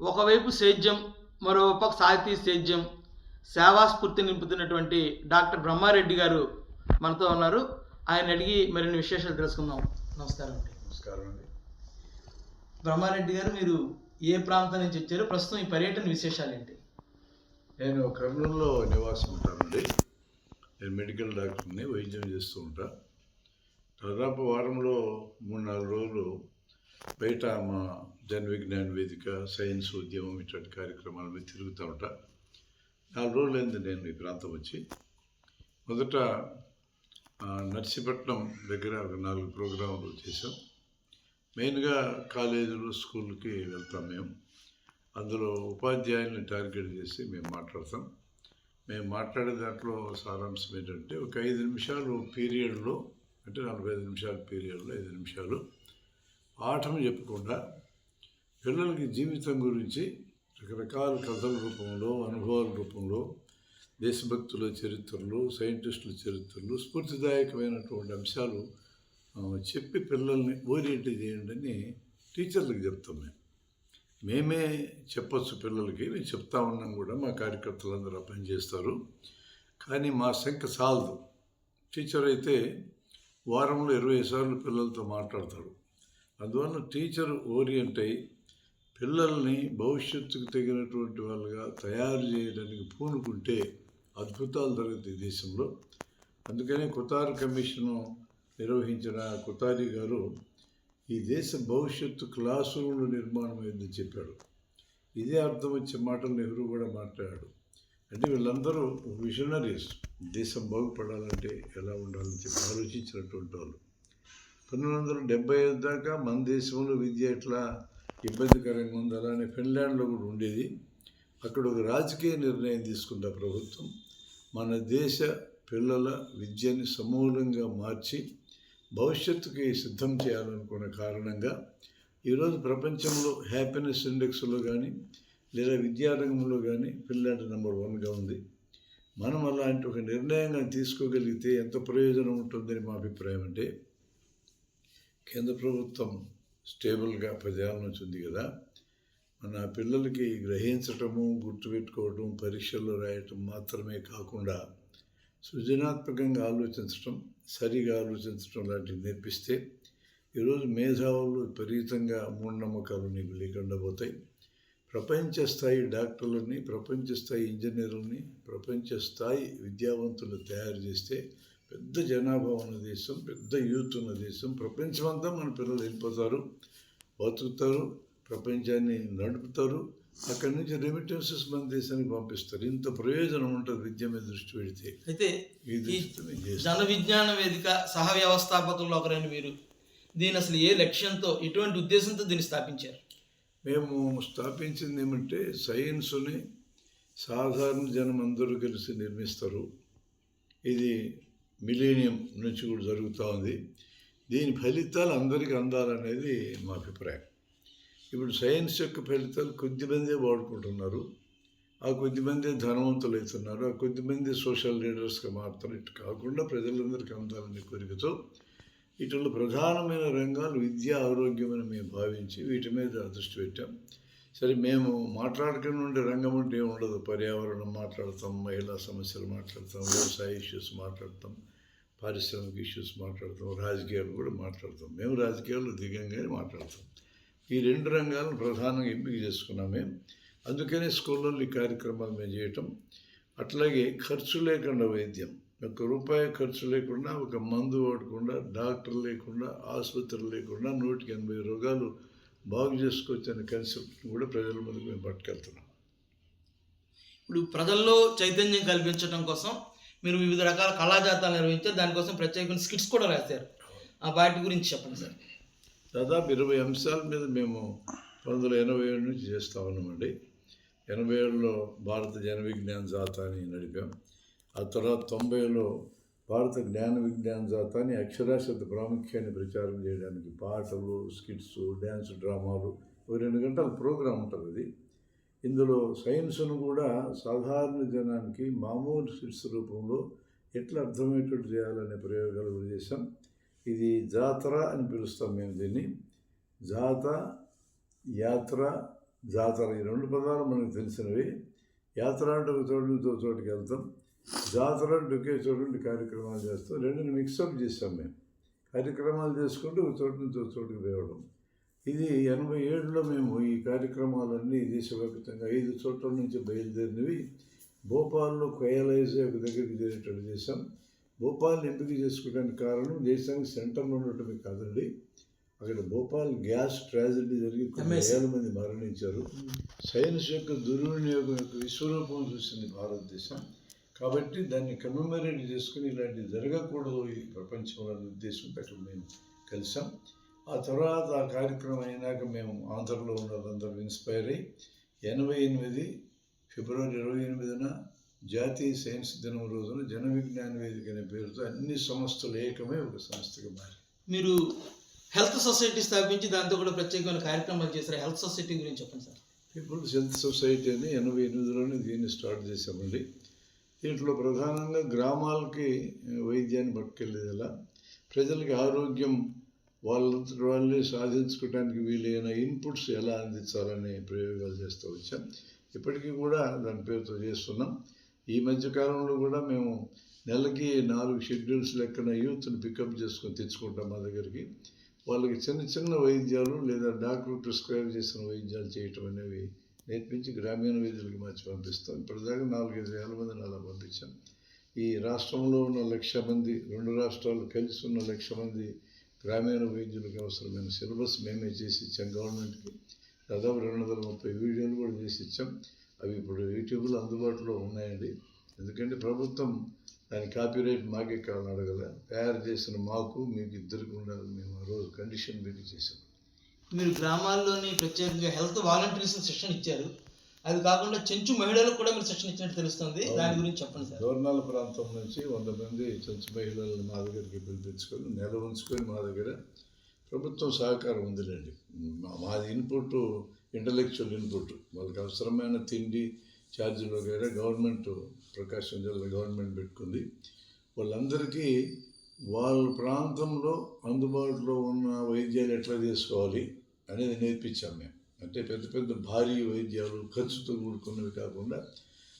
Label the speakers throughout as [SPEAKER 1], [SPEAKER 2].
[SPEAKER 1] ఒకవైపు సేద్యం మరో పక్క సాహితీ సేద్యం సేవాస్ఫూర్తి నింపుతున్నటువంటి డాక్టర్ బ్రహ్మారెడ్డి గారు మనతో ఉన్నారు. ఆయన అడిగి మరిన్ని విశేషాలు తెలుసుకుందాం. నమస్కారం అండి.
[SPEAKER 2] నమస్కారం అండి.
[SPEAKER 1] బ్రహ్మారెడ్డి గారు మీరు ఏ ప్రాంతం నుంచి వచ్చారు? ప్రస్తుతం ఈ పర్యటన విశేషాలు ఏంటి
[SPEAKER 2] నేను కర్నూలులో నివాసం ఉంటానండి. నేను మెడికల్ డాక్టర్ని వైద్యం చేస్తూ ఉంటా. దాదాపు వారంలో మూడు నాలుగు రోజులు బయట మా జన్ విజ్ఞాన వేదిక సైన్స్ ఉద్యమం ఇట్లాంటి కార్యక్రమాల మీద తిరుగుతూ ఉంటా. నాలుగు రోజులైంది నేను ఈ ప్రాంతం వచ్చి. మొదట నర్సీపట్నం దగ్గర ఒక నాలుగు ప్రోగ్రాములు చేసాం మెయిన్గా కాలేజీలు స్కూల్కి వెళ్తాం మేము. అందులో ఉపాధ్యాయుల్ని టార్గెట్ చేసి మేము మాట్లాడతాం. మేము మాట్లాడే దాంట్లో సారాంశం ఏంటంటే ఒక ఐదు నిమిషాలు పీరియడ్లో అంటే నలభై ఐదు నిమిషాల పీరియడ్లో ఐదు నిమిషాలు పాఠం చెప్పకుండా పిల్లలకి జీవితం గురించి రకరకాల కథల రూపంలో అనుభవాల రూపంలో దేశభక్తుల చరిత్రలు సైంటిస్టుల చరిత్రలు స్ఫూర్తిదాయకమైనటువంటి అంశాలు చెప్పి పిల్లల్ని ఓరియంట్ చేయండి టీచర్లకు చెప్తాం మేము. మేమే చెప్పచ్చు పిల్లలకి మేము చెప్తా ఉన్నాం కూడా మా కార్యకర్తలందరూ అందరూ పనిచేస్తారు కానీ మా సంఖ్య చాలదు టీచర్ అయితే వారంలో ఇరవై సార్లు పిల్లలతో మాట్లాడతాడు. అందువల్ల టీచర్ ఓరియంట్ అయ్యి పిల్లల్ని భవిష్యత్తుకు తగినటువంటి వాళ్ళుగా తయారు చేయడానికి పూనుకుంటే అద్భుతాలు జరుగుతాయి దేశంలో. అందుకనే కుతార్ కమిషను నిర్వహించిన కుతారి గారు ఈ దేశ భవిష్యత్తు క్లాస్ రూమ్ల నిర్మాణం అయిందని చెప్పాడు. ఇదే అర్థం వచ్చే మాటలు నెహ్రూ కూడా మాట్లాడాడు అంటే వీళ్ళందరూ విజనరీస్ దేశం బాగుపడాలంటే ఎలా ఉండాలని చెప్పి ఆలోచించినటువంటి వాళ్ళు. పంతొమ్మిది వందల డెబ్బై ఐదు దాకా మన దేశంలో విద్య ఎట్లా ఇబ్బందికరంగా ఉంది అలానే ఫిన్లాండ్లో కూడా ఉండేది. అక్కడ ఒక రాజకీయ నిర్ణయం తీసుకుంది ఆ ప్రభుత్వం. మన దేశ పిల్లల విద్యని సమూలంగా మార్చి భవిష్యత్తుకి సిద్ధం చేయాలనుకున్న కారణంగా ఈరోజు ప్రపంచంలో హ్యాపీనెస్ ఇండెక్స్లో కానీ లేదా విద్యారంగంలో కానీ ఫిన్లాండ్ నెంబర్ వన్గా ఉంది. మనం అలాంటి ఒక నిర్ణయంగా తీసుకోగలిగితే ఎంత ప్రయోజనం ఉంటుందని మా అభిప్రాయం అంటే కేంద్ర ప్రభుత్వం స్టేబుల్గా పదేళ్ళ నుంచి ఉంది కదా మన పిల్లలకి గ్రహించటము గుర్తుపెట్టుకోవటం పరీక్షల్లో రాయటం మాత్రమే కాకుండా సృజనాత్మకంగా ఆలోచించటం సరిగా ఆలోచించటం లాంటివి నేర్పిస్తే ఈరోజు మేధావులు విపరీతంగా మూఢనమ్మకాలు నీకు లేకుండా పోతాయి. ప్రపంచ స్థాయి డాక్టర్లని ప్రపంచ స్థాయి ఇంజనీర్లని ప్రపంచ స్థాయి విద్యావంతులు తయారు చేస్తే పెద్ద జనాభా ఉన్న దేశం పెద్ద యూత్ ఉన్న దేశం. ప్రపంచమంతా మన పిల్లలు వెళ్ళిపోతారు బతుకుతారు ప్రపంచాన్ని నడుపుతారు. అక్కడి నుంచి రెమిటెన్సెస్ మన దేశానికి పంపిస్తారు. ఇంత ప్రయోజనం ఉంటుంది విద్య మీద దృష్టి పెడితే.
[SPEAKER 1] అయితే
[SPEAKER 2] ఈ
[SPEAKER 1] జన విజ్ఞాన వేదిక సహ వ్యవస్థాపకుల్లో ఒకరైన మీరు దీని అసలు ఏ లక్ష్యంతో ఎటువంటి ఉద్దేశంతో దీన్ని స్థాపించారు?
[SPEAKER 2] మేము స్థాపించింది ఏమంటే సైన్స్ని సాధారణ జనం అందరూ కలిసి నిర్మిస్తారు. ఇది మిలీనియం నుంచి కూడా జరుగుతూ ఉంది. దీని ఫలితాలు అందరికీ అందాలనేది మా అభిప్రాయం. ఇప్పుడు సైన్స్ యొక్క ఫలితాలు కొద్దిమందే వాడుకుంటున్నారు. ఆ కొద్దిమంది ధనవంతులు అవుతున్నారు. ఆ కొద్దిమంది సోషల్ లీడర్స్గా మారుతారు ఇటు కాకుండా ప్రజలందరికీ అందాలనే కోరికతో ఇటులో ప్రధానమైన రంగాలు విద్య ఆరోగ్యం అని మేము భావించి వీటి మీద దృష్టి పెట్టాం. సరే మేము మాట్లాడుకుని ఉండే రంగం అంటే ఉండదు. పర్యావరణం మాట్లాడతాం మహిళా సమస్యలు మాట్లాడతాం వ్యవసాయ ఇష్యూస్ మాట్లాడతాం పారిశ్రామిక ఇష్యూస్ మాట్లాడతాం రాజకీయాలు కూడా మాట్లాడతాం. మేము రాజకీయాలు దిగంగానే మాట్లాడతాం. ఈ రెండు రంగాలను ప్రధానంగా ఎంపిక చేసుకున్నాం మేము. అందుకనే స్కూళ్ళల్లో ఈ కార్యక్రమాలు మేము చేయటం. అట్లాగే ఖర్చు లేకుండా వైద్యం. ఒక్క రూపాయి ఖర్చు లేకుండా ఒక మందు వాడకుండా డాక్టర్ లేకుండా ఆసుపత్రి లేకుండా నూటికి ఎనభై రోగాలు బాగు చేసుకోవచ్చు అనే కాన్సెప్ట్ని కూడా ప్రజల ముందుకు మేము పట్టుకెళ్తున్నాం.
[SPEAKER 1] ఇప్పుడు ప్రజల్లో చైతన్యం కల్పించడం కోసం మీరు వివిధ రకాల కళాజాతాలు నిర్వహించారు దానికోసం ప్రత్యేకమైన స్కిట్స్ కూడా రాశారు. ఆ వాటి గురించి చెప్పండి సార్.
[SPEAKER 2] దాదాపు ఇరవై అంశాల మీద మేము పంతొమ్మిది వందల ఎనభై ఏడు నుంచి చేస్తా ఉన్నామండి. ఎనభై ఏడులో భారత జన విజ్ఞాన జాతాని నడిపాం. ఆ తర్వాత తొంభైలో భారత జ్ఞాన విజ్ఞాన జాతాన్ని అక్షరాస్యత ప్రాముఖ్యాన్ని ప్రచారం చేయడానికి పాటలు స్కిట్స్ డ్యాన్స్ డ్రామాలు ఒక రెండు గంటల ప్రోగ్రాం ఉంటుంది అది. ఇందులో సైన్స్ను కూడా సాధారణ జనానికి మామూలు స్కిట్స్ రూపంలో ఎట్లా అర్థమయ్యేటట్టు చేయాలనే ప్రయోగాలు కూడా చేశాం. ఇది జాతర అని పిలుస్తాం మేము దీన్ని. జాత యాత్ర జాతర ఈ రెండు పదాలు మనకు తెలిసినవి. యాత్ర అంటే ఒక చోటు నుంచి ఒక చోటుకి వెళ్తాం. జాతర అంటే ఒకే చోటు నుండి కార్యక్రమాలు చేస్తాం రెండుని మిక్సప్ చేస్తాం మేము. కార్యక్రమాలు చేసుకుంటూ ఒక చోటు నుంచి ఒక చోటుకి తేవడం ఇది ఎనభై ఏడులో మేము ఈ కార్యక్రమాలన్నీ దేశవ్యాప్తంగా ఐదు చోట్ల నుంచి బయలుదేరినవి. భోపాల్లో కొయలైజ్ ఒక దగ్గరికి చేరేటట్టు చేశాం. భోపాల్ ఎంపిక చేసుకోవడానికి కారణం దేశానికి సెంటర్లో ఉండటమే కాదండి. అక్కడ భోపాల్ గ్యాస్ ట్రాజడీ జరిగి. వేల మంది మరణించారు. సైన్స్ యొక్క దుర్వినియోగం యొక్క విశ్వరూపం చూసింది భారతదేశం. కాబట్టి దాన్ని కమ్మెమరేట్ చేసుకుని ఇలాంటివి జరగకూడదు ఈ ప్రపంచంలో అనే ఉద్దేశంతో అక్కడ మేము కలిసాం. ఆ తర్వాత ఆ కార్యక్రమం అయినాక మేము ఆంధ్రలో ఉన్న వాళ్ళందరూ ఇన్స్పైర్ అయ్యి ఎనభై ఎనిమిది ఫిబ్రవరి ఇరవై ఎనిమిదిన జాతీయ సైన్స్ దినం రోజున జన విజ్ఞాన వేదిక అనే పేరుతో అన్ని సంస్థలు ఏకమై ఒక సంస్థగా మారి.
[SPEAKER 1] మీరు హెల్త్ సొసైటీ స్థాపించి దాంతో కూడా ప్రత్యేకమైన కార్యక్రమాలు చేశారు. హెల్త్ సొసైటీ గురించి చెప్పండి సార్.
[SPEAKER 2] పీపుల్స్ హెల్త్ సొసైటీ అని ఎనభై ఎనిమిదిలోనే దీన్ని స్టార్ట్ చేశామండి. దీంట్లో ప్రధానంగా గ్రామాలకి వైద్యాన్ని పట్టుకెళ్ళేదిలా ప్రజలకి ఆరోగ్యం వాళ్ళంతటి వాళ్ళే సాధించుకోవడానికి వీలైన ఇన్పుట్స్ ఎలా అందించాలనే ప్రయోగాలు చేస్తూ వచ్చాం. ఇప్పటికీ కూడా దాని పేరుతో చేస్తున్నాం. ఈ మధ్య కాలంలో కూడా మేము నెలకి నాలుగు షెడ్యూల్స్ లెక్కన యూత్ని పికప్ చేసుకొని తెచ్చుకుంటాం మా దగ్గరికి. వాళ్ళకి చిన్న చిన్న వైద్యాలు లేదా డాక్టర్ ప్రిస్క్రైబ్ చేసిన వైద్యాలు చేయటం అనేవి నేర్పించి గ్రామీణ వీధులకు మార్చి పంపిస్తాం. ఇప్పటిదాకా నాలుగైదు వేల మందిని అలా పంపించాం. ఈ రాష్ట్రంలో ఉన్న లక్ష మంది రెండు రాష్ట్రాలు కలిసి ఉన్న లక్ష మంది గ్రామీణ వైద్యులకు అవసరమైన సిలబస్ మేమే చేసి ఇచ్చాం గవర్నమెంట్కి. దాదాపు రెండు వందల ముప్పై వీడియోలు కూడా చేసి ఇచ్చాం. అవి ఇప్పుడు యూట్యూబ్లో అందుబాటులో ఉన్నాయండి. ఎందుకంటే ప్రభుత్వం దాని కాపీరైట్ మాకే కావాలని అడగల. తయారు చేసిన మాకు మీకు ఇద్దరికి ఉండాలి. మేము ఆ రోజు కండిషన్ పెట్టి చేసాం
[SPEAKER 1] మీరు గ్రామాల్లోని ప్రత్యేకంగా హెల్త్ వాలంటీర్స్ శిక్షణ ఇచ్చారు. అది కాకుండా చెంచు మహిళలకు కూడా మీరు శిక్షణ ఇచ్చినట్టు తెలుస్తుంది. దాని గురించి చెప్పండి సార్.
[SPEAKER 2] దోర్నాల ప్రాంతం నుంచి వంద మంది చంచు మహిళలను మా దగ్గరికి పిలిపించుకొని నెల ఉంచుకొని మా దగ్గర ప్రభుత్వం సహకారం ఉందిలేండి. మాది ఇన్పుట్ ఇంటలెక్చువల్ ఇన్పుట్. వాళ్ళకి అవసరమైన తిండి ఛార్జీలు వగైరా గవర్నమెంట్ ప్రకాశం జిల్లా గవర్నమెంట్ పెట్టుకుంది. వాళ్ళందరికీ వాళ్ళ ప్రాంతంలో అందుబాటులో ఉన్న వైద్యాలు ఎట్లా చేసుకోవాలి అనేది నేర్పించాం మేము. అంటే పెద్ద పెద్ద భారీ వైద్యాలు ఖర్చుతో కూడుకున్నవి కాకుండా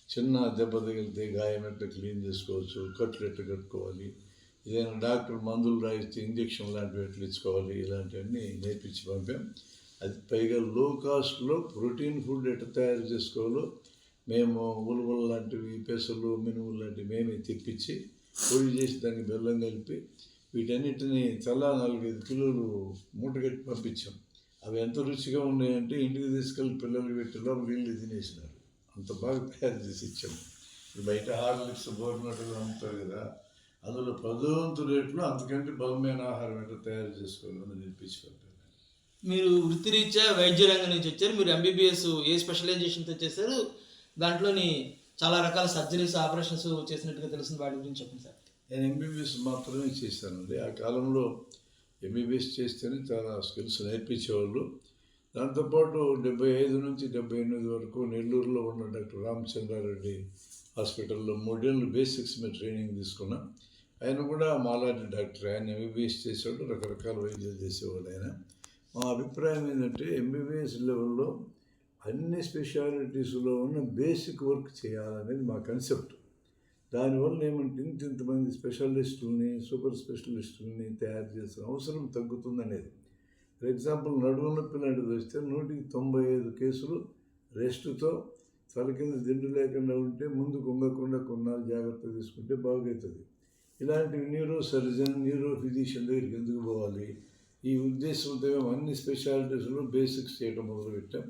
[SPEAKER 2] చిన్న దెబ్బ తగిలితే గాయం ఎట్లా క్లీన్ చేసుకోవచ్చు కట్లు ఎట్లా కట్టుకోవాలి ఏదైనా డాక్టర్ మందులు రాయిస్తే ఇంజక్షన్ లాంటివి ఎట్లా ఇచ్చుకోవాలి ఇలాంటివన్నీ నేర్పించి పంపాం. అది పైగా లో కాస్ట్లో ప్రోటీన్ ఫుడ్ ఎట్లా తయారు చేసుకోవాలో మేము ఉలవలు లాంటివి పెసలు మినుములు లాంటివి మేమే తెప్పించి పొడి చేసి దానికి బెల్లం కలిపి వీటన్నిటిని తలా నాలుగైదు కిలోలు మూట కట్టి పంపించాం. అవి ఎంత రుచిగా ఉన్నాయంటే ఇంటికి తీసుకెళ్ళి పిల్లలు పెట్టిలో వీళ్ళు తినేసినారు. అంత బాగా తయారు చేసి ఇచ్చాము బయట హార్లిక్స్ బోర్నట్టుగా అమ్ముతారు కదా అందులో పదవంతు రేట్లో అంతకంటే బలమైన ఆహారం ఎట్లా తయారు చేసుకోవాలని నేర్పించి పంపాను
[SPEAKER 1] మీరు వృత్తిరీత్యా వైద్య రంగం నుంచి వచ్చారు. మీరు ఎంబీబీఎస్ ఏ స్పెషలైజేషన్తో చేశారు. దాంట్లోని చాలా రకాల సర్జరీస్ ఆపరేషన్స్ చేసినట్టుగా తెలిసిన వాటి గురించి చెప్పండి సార్.
[SPEAKER 2] నేను ఎంబీబీఎస్ మాత్రమే చేశానండి ఆ కాలంలో ఎంబీబీఎస్ చేస్తేనే చాలా స్కిల్స్ నేర్పించేవాళ్ళు. దాంతోపాటు డెబ్బై ఐదు నుంచి డెబ్బై ఎనిమిది వరకు నెల్లూరులో ఉన్న డాక్టర్ రామచంద్రారెడ్డి హాస్పిటల్లో మూడేళ్ళు బేసిక్స్ మీద ట్రైనింగ్ తీసుకున్నా. ఆయన కూడా మాలాంటి డాక్టర్. ఆయన ఎంబీబీఎస్ చేసేవాడు రకరకాల వైద్యాలు చేసేవాడు ఆయన. మా అభిప్రాయం ఏంటంటే ఎంబీబీఎస్ లెవెల్లో అన్ని స్పెషాలిటీస్లో ఉన్న బేసిక్ వర్క్ చేయాలనేది మా కన్సెప్ట్. దానివల్ల ఏమంటే ఇంత ఇంతమంది స్పెషలిస్టుల్ని సూపర్ స్పెషలిస్టుల్ని తయారు చేసిన అవసరం తగ్గుతుందనేది. ఫర్ ఎగ్జాంపుల్ నడువు నొప్పి లాంటిది వస్తే నూటికి తొంభై ఐదు కేసులు రెస్ట్తో తల కింద దిండు లేకుండా ఉంటే ముందు కుంగకుండా కొన్నాళ్ళు జాగ్రత్త తీసుకుంటే బాగవుతుంది ఇలాంటి న్యూరో సర్జన్ న్యూరో ఫిజిషియన్ దగ్గరికి ఎందుకు పోవాలి? ఈ ఉద్దేశంతో అన్ని స్పెషాలిటీస్లో బేసిక్స్ చేయటం మొదలుపెట్టాం.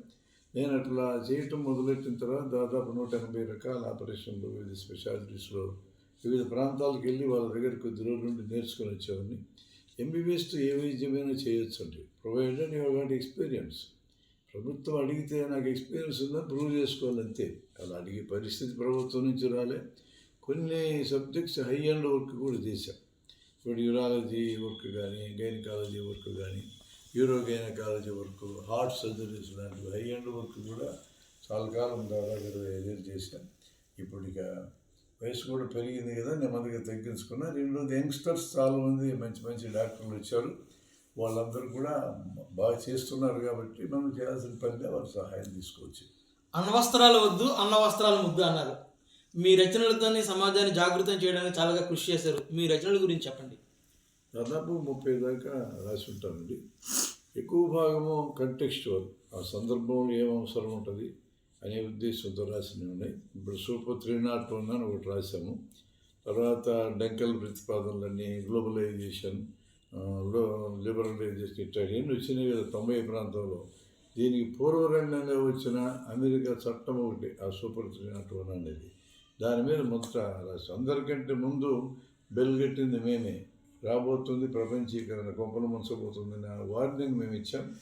[SPEAKER 2] నేను అట్లా చేయటం మొదలెట్టిన తర్వాత దాదాపు నూట ఎనభై రకాల ఆపరేషన్లు వివిధ స్పెషాలిటీస్లో వివిధ ప్రాంతాలకు వెళ్ళి వాళ్ళ దగ్గర కొద్ది రోజుల నుండి నేర్చుకొని వచ్చేవాడిని. ఎంబీబీఎస్తో ఏ వైద్యమైనా చేయొచ్చు అండి ప్రొవైడెడ్ యూ గాట్ ఎక్స్పీరియన్స్. ప్రభుత్వం అడిగితే నాకు ఎక్స్పీరియన్స్ ఉందని ప్రూవ్ చేసుకోవాలంతే అలా అడిగే పరిస్థితి ప్రభుత్వం నుంచి రాలే. కొన్ని సబ్జెక్ట్స్ హై అండ్ వర్క్ కూడా చేశాం. ఇప్పుడు యూరాలజీ వర్క్ కానీ గైనకాలజీ వర్క్ కానీ euro gynaecology work heart surgeries లాంటివి హై ఎండ్ వర్క్ కూడా చాలా కాలం దాదాపు ఇరవై ఐదేళ్ళు చేశాను ఇప్పుడు ఇక వయసు కూడా పెరిగింది కదా నెమ్మదిగా తగ్గించుకున్నా. రెండు యంగ్స్టర్స్ చాలామంది మంచి మంచి డాక్టర్లు వచ్చారు. వాళ్ళందరూ కూడా బాగా చేస్తున్నారు కాబట్టి మనం చేయాల్సిన పనిగా వాళ్ళు సహాయం తీసుకోవచ్చు.
[SPEAKER 1] అన్నవస్త్రాలు వద్దు అన్న వస్త్రాలు ముద్దు అన్నారు. మీ రచనలతోనే సమాజాన్ని జాగృతం చేయడానికి చాలాగా కృషి చేశారు. మీ రచనల గురించి చెప్పండి.
[SPEAKER 2] దాదాపు ముప్పై దాకా రాసి ఉంటానండి. ఎక్కువ భాగము కంటెక్స్చువల్ ఆ సందర్భంలో ఏం అవసరం ఉంటుంది అనే ఉద్దేశంతో రాసినవి ఉన్నాయి. ఇప్పుడు సూపర్ త్రీ నాట్ వన్ అని ఒకటి రాశాము. తర్వాత డెంకల్ ప్రతిపాదనలన్నీ గ్లోబలైజేషన్ లిబరలైజేషన్ ఇట్లాంటివన్నీ వచ్చినాయి కదా తొంభై ప్రాంతంలో. దీనికి పూర్వరంగంగా వచ్చిన అమెరికా చట్టం ఒకటి ఆ సూపర్ త్రీ నాట్ వన్ అనేది. దాని మీద మొదట రాసి అందరికంటే ముందు బెల్ కట్టింది మేమే. రాబోతుంది ప్రపంచీకరణ కొంపలు ముంచబోతుందని ఆ వార్నింగ్ మేము ఇచ్చాం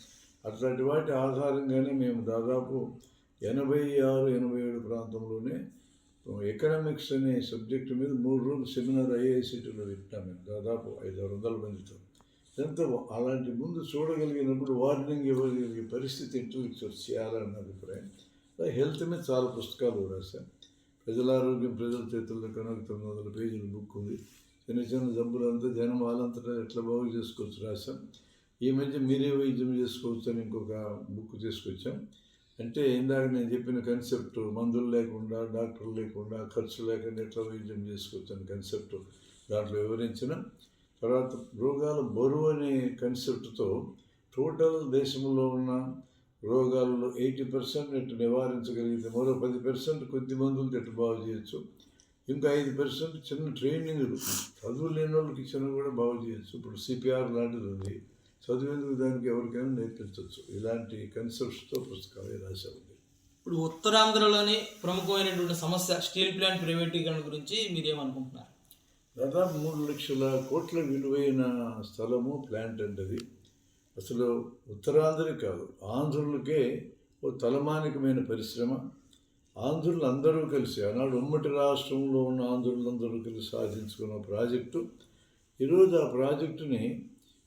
[SPEAKER 2] అట్లాంటి వాటి ఆధారంగానే మేము దాదాపు ఎనభై ఆరు ఎనభై ఏడు ప్రాంతంలోనే ఎకనామిక్స్ అనే సబ్జెక్టు మీద మూడు రోజులు సెమినార్ ఐఐసిటీలో వింటాం మేము దాదాపు ఐదు ఆరు వందల మందితో. ఎంత అలాంటి ముందు చూడగలిగినప్పుడు వార్నింగ్ ఇవ్వగలిగే పరిస్థితి ఇంటెలెక్చువల్స్ చేయాలన్న అభిప్రాయం. హెల్త్ మీద చాలా పుస్తకాలు రాశాం. ప్రజల ఆరోగ్యం ప్రజల చేతుల్లో కనుక తొమ్మిది వందల పేజీల బుక్ ఉంది. చిన్న చిన్న జబ్బులంతా జనం వాళ్ళంతటా ఎట్లా బాగు చేసుకోవచ్చు రాశాం. ఈ మధ్య మీరే వైద్యం చేసుకోవచ్చు అని ఇంకొక బుక్ తీసుకొచ్చాం. అంటే ఇందాక నేను చెప్పిన కన్సెప్ట్ మందులు లేకుండా డాక్టర్లు లేకుండా ఖర్చు లేకుండా ఎట్లా వైద్యం చేసుకోవచ్చు అని కన్సెప్ట్ దాంట్లో వివరించిన. తర్వాత రోగాల బరువు అనే కన్సెప్ట్తో టోటల్ దేశంలో ఉన్న రోగాల్లో ఎయిటీ పర్సెంట్ ఎట్టు నివారించగలిగితే మరో పది పర్సెంట్ కొద్ది మందులు తిట్టు బాగు చేయొచ్చు? ఇంకా ఐదు పర్సెంట్ చిన్న ట్రైనింగ్లు చదువు లేని వాళ్ళకి ఇచ్చిన కూడా బాగు చేయొచ్చు. ఇప్పుడు సిపిఆర్ లాంటిది ఉంది చదివేందుకు దానికి ఎవరికైనా నేర్పించవచ్చు ఇలాంటి కన్సెప్ట్స్తో పుస్తకాలు రాశామండి.
[SPEAKER 1] ఇప్పుడు ఉత్తరాంధ్రలోని ప్రముఖమైనటువంటి సమస్య స్టీల్ ప్లాంట్ ప్రైవేటీకరణ గురించి మీరేమనుకుంటున్నారు?
[SPEAKER 2] దాదాపు మూడు లక్షల కోట్ల విలువైన స్థలము ప్లాంట్ అంటది. అసలు ఉత్తరాంధ్రకి కాదు ఆంధ్రులకే ఓ తలమానికమైన పరిశ్రమ. ఆంధ్రులు అందరూ కలిసి ఆనాడు ఉమ్మటి రాష్ట్రంలో ఉన్న ఆంధ్రులందరూ కలిసి సాధించుకున్న ప్రాజెక్టు. ఈరోజు ఆ ప్రాజెక్టుని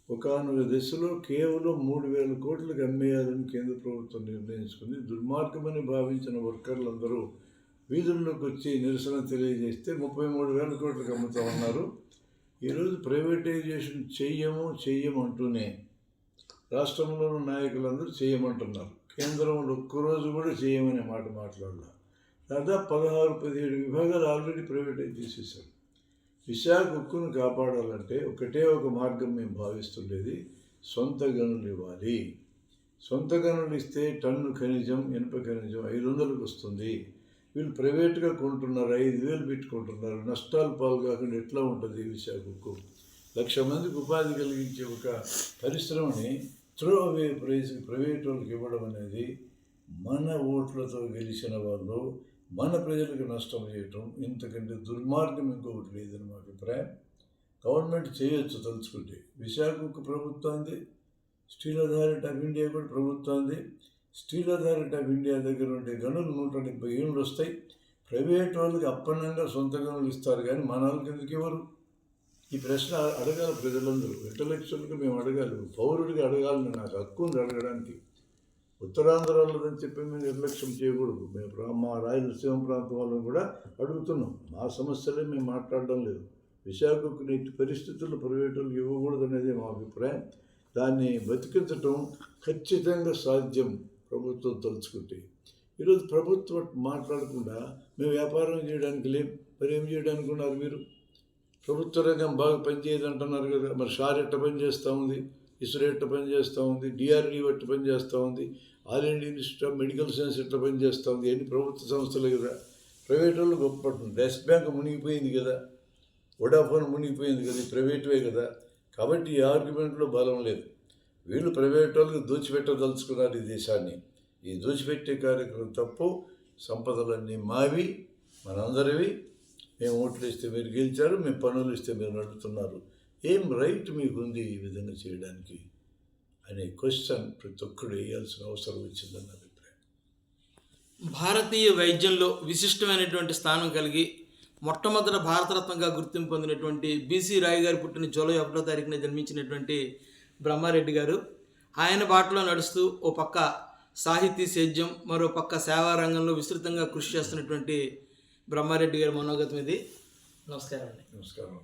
[SPEAKER 2] ఒకనొక దశలో కేవలం మూడు వేల కోట్లకు అమ్మేయాలని కేంద్ర ప్రభుత్వం నిర్ణయించుకుంది. దుర్మార్గమని భావించిన వర్కర్లందరూ వీధుల్లోకి వచ్చి నిరసన తెలియజేస్తే ముప్పై మూడు వేల కోట్లకు అమ్ముతా ఉన్నారు. ఈరోజు ప్రైవేటైజేషన్ చెయ్యము చెయ్యమంటూనే రాష్ట్రంలో ఉన్న నాయకులందరూ చేయమంటున్నారు కేంద్రంలో ఒక్కరోజు కూడా చేయమనే మాట మాట్లాడాల. దాదాపు పదహారు పదిహేడు విభాగాలు ఆల్రెడీ ప్రైవేటైజ్ చేసేసాం విశాఖ ఉక్కును కాపాడాలంటే ఒకటే ఒక మార్గం మేము భావిస్తుండేది సొంత గనులు ఇవ్వాలి. సొంత గనులు ఇస్తే టన్ను ఖనిజం ఇనుప ఖనిజం ఐదు వందలకు వస్తుంది. వీళ్ళు ప్రైవేట్గా కొంటున్నారు ఐదు వేలు పెట్టుకుంటున్నారు. నష్టాలు పాలు కాకుండా ఎట్లా ఉంటుంది విశాఖ ఉక్కు? లక్ష మందికి ఉపాధి కలిగించే ఒక పరిశ్రమని త్రో అవే ప్రైజ్ ప్రైవేట్ వాళ్ళకి ఇవ్వడం అనేది మన ఓట్లతో గెలిచిన వాళ్ళు మన ప్రజలకు నష్టం చేయటం ఇంతకంటే దుర్మార్గం ఇంకొకటి లేదని మా అభిప్రాయం. గవర్నమెంట్ చేయొచ్చు తలుచుకుంటే. విశాఖకు ప్రభుత్వాన్ని స్టీల్ అథారిటీ ఆఫ్ ఇండియా కూడా ప్రభుత్వాన్ని స్టీల్ అథారిటీ ఆఫ్ ఇండియా దగ్గర ఉండే గనులు నూట డెబ్బై ఏళ్ళు వస్తాయి. ప్రైవేట్ వాళ్ళకి అప్పన్నంగా సొంత గనులు ఇస్తారు కానీ మన వాళ్ళకి ఎందుకు ఇవ్వరు? ఈ ప్రశ్న అడగాలి ప్రజలందరూ. ఇంటలెక్చువల్గా మేము అడగాలి. పౌరుడిగా అడగాలని నాకు హక్కు ఉంది అడగడానికి. ఉత్తరాంధ్రలోదని చెప్పి మేము నిర్లక్ష్యం చేయకూడదు. మేము మా రాయలసీమ ప్రాంతం వాళ్ళని కూడా అడుగుతున్నాం. మా సమస్యలే మేము మాట్లాడడం లేదు. విశాఖకు నీటి పరిస్థితుల్లో ప్రైవేటులకు ఇవ్వకూడదు అనేది మా అభిప్రాయం. దాన్ని బతికించడం ఖచ్చితంగా సాధ్యం ప్రభుత్వం తలుచుకుంటే. ఈరోజు ప్రభుత్వం మాట్లాడకుండా మేము వ్యాపారం చేయడానికి లేం. మరి ఏం చేయడానికి ఉన్నారు మీరు? ప్రభుత్వ రంగం బాగా పనిచేయదు అంటున్నారు కదా. మరి షార్ ఎట్ట పని చేస్తూ ఉంది? ఇస్రో ఎట్ట పని చేస్తూ ఉంది? డిఆర్డీ ఎట్ట పనిచేస్తూ ఉంది? All India Institute of Medical Science ఎట్ట పనిచేస్తూ ఉంది? ఎన్ని ప్రభుత్వ సంస్థలు కదా? ప్రైవేట్ వాళ్ళు గొప్ప డెస్ బ్యాంక్ మునిగిపోయింది కదా? వడాఫోన్ మునిగిపోయింది కదా? ప్రైవేట్వే కదా? కాబట్టి ఈ ఆర్గ్యుమెంట్లో బలం లేదు. వీళ్ళు ప్రైవేట్ వాళ్ళకి దోచిపెట్టదలుచుకున్నారు ఈ దేశాన్ని. ఈ దోచిపెట్టే కార్యక్రమం తప్పు. సంపదలన్నీ మావి. మనందరివి. మేము ఓట్లు ఇస్తే మీరు గెలిచారు. మేము పనులు ఇస్తే మీరు నడుపుతున్నారు. ఏం రైట్ మీకుంది ఈ విధంగా చేయడానికి అనే క్వశ్చన్ ప్రతి ఒక్కడు వేయాల్సిన అవసరం వచ్చిందన్న అభిప్రాయం.
[SPEAKER 1] భారతీయ వైద్యంలో విశిష్టమైనటువంటి స్థానం కలిగి మొట్టమొదట భారతరత్నంగా గుర్తింపు పొందినటువంటి బీసీ రాయ్ గారు పుట్టిన జూలై ఒకటో తారీఖున జన్మించినటువంటి బ్రహ్మారెడ్డి గారు. ఆయన బాటలో నడుస్తూ ఓ పక్క సాహితీ సేద్యం మరో పక్క సేవా రంగంలో విస్తృతంగా కృషి చేస్తున్నటువంటి బ్రహ్మారెడ్డి గారి మనోగతం ఇది. నమస్కారం అండి.
[SPEAKER 2] నమస్కారం